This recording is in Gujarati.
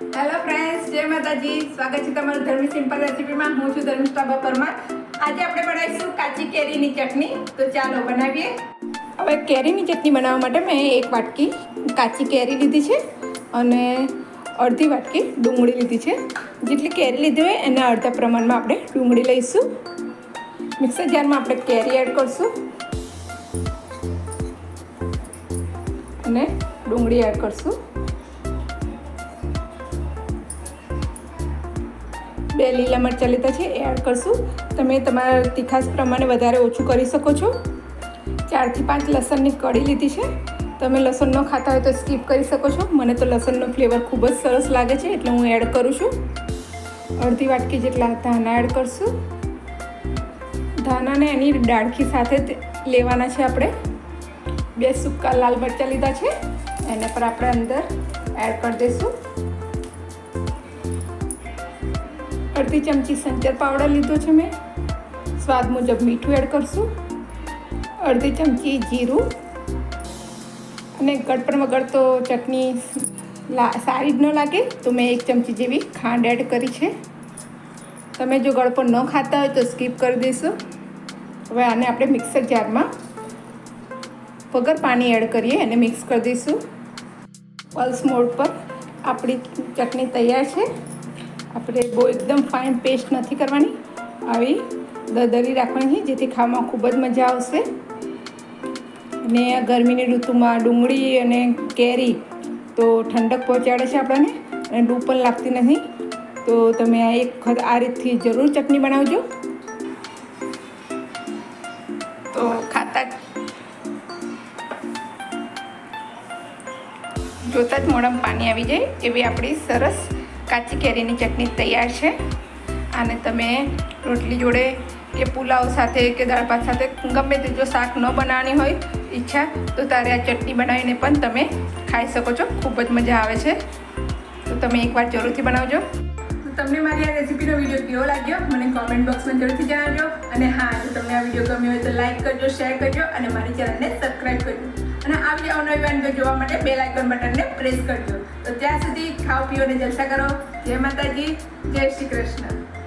હેલો ફ્રેન્ડ્સ જય માતાજી. સ્વાગત છે તમારું ધર્મી સિમ્પલ રેસીપીમાં. હું છું ધર્મિષ્ઠા પરમાર આજે આપણે બનાવીશું કાચી કેરીની ચટણી. તો ચાલો બનાવીએ. હવે કેરીની ચટણી બનાવવા માટે મેં એક વાટકી કાચી કેરી લીધી છે અને અડધી વાટકી ડુંગળી લીધી છે. જેટલી કેરી લીધી હોય એના અડધા પ્રમાણમાં આપણે ડુંગળી લઈશું. મિક્સર જારમાં આપણે કેરી એડ કરશું. અને ડુંગળી એડ કરશું. બે લીલા મરચાં લીધા છે એડ કરશું. તમે તમારા તીખાસ પ્રમાણે વધારે ઓછું કરી શકો છો. ચારથી પાંચ લસણની કળી લીધી છે. તમે લસણ ન ખાતા હોય તો સ્કીપ કરી શકો છો. મને તો લસણનો ફ્લેવર ખૂબ જ સરસ લાગે છે, એટલે હું એડ કરું છું. અડધી વાટકી જેટલા ધાના એડ કરશું. ધાનાને એની ડાળખી સાથે લેવાના છે આપણે. બે સૂકા લાલ મરચાં લીધા છે. એના પર આપણે અંદર એડ કરી દઈશું. અડધી ચમચી સંચર પાવડર લીધો છે મેં. સ્વાદ મુજબ મીઠું એડ કરશું. અડધી ચમચી જીરું. અને ગળપણ વગર તો ચટણી સારી જ ન લાગે, તો મેં એક ચમચી જેવી ખાંડ એડ કરી છે. તમે જો ગળપણ ન ખાતા હોય તો સ્કીપ કરી દઈશું હવે આને આપણે મિક્સર જારમાં વગર પાણી એડ કરીએ અને મિક્સ કરી દઈશું પલ્સ મોડ પર આપણી ચટણી તૈયાર છે. આપણે બહુ એકદમ ફાઇન પેસ્ટ નથી કરવાની. આવી દરી રાખવાની છે જેથી ખાવામાં ખૂબ જ મજા આવશે. અને ગરમીની ઋતુમાં ડુંગળી અને કેરી તો ઠંડક પહોંચાડે છે આપણને, અને લૂ પણ લાગતી નથી. તો તમે આ એક વખત આ રીતથી જરૂર ચટણી બનાવજો. તો ખાતા જોતાં જ મોઢામાં પાણી આવી જાય, એવી આપણી સરસ કાચી કેરીની ચટણી તૈયાર છે. આને તમે રોટલી જોડે કે પુલાવ સાથે કે દાળ ભાત સાથે ગમે તે જો શાક ન બનાવવાની હોય, ઈચ્છા, તો તારે આ ચટણી બનાવીને પણ તમે ખાઈ શકો છો. ખૂબ જ મજા આવે છે. તો તમે એકવાર જરૂરથી બનાવજો. તો તમને મારી આ રેસીપીનો વીડિયો કેવો લાગ્યો? મને કોમેન્ટ બોક્સમાં જરૂરથી જણાવજો. અને હા, જો તમને આ વીડિયો ગમ્યો હોય તો લાઈક કરજો શેર કરજો અને મારી ચેનલને સબસ્ક્રાઈબ કરજો. અને આવી અવનવી વાનગીઓ જોવા માટે બેલ આઇકન બટનને પ્રેસ કરજો. તો ત્યાં સુધી ખાઓ, પીઓ અને જલસા કરો. જય માતાજી, જય શ્રી કૃષ્ણ.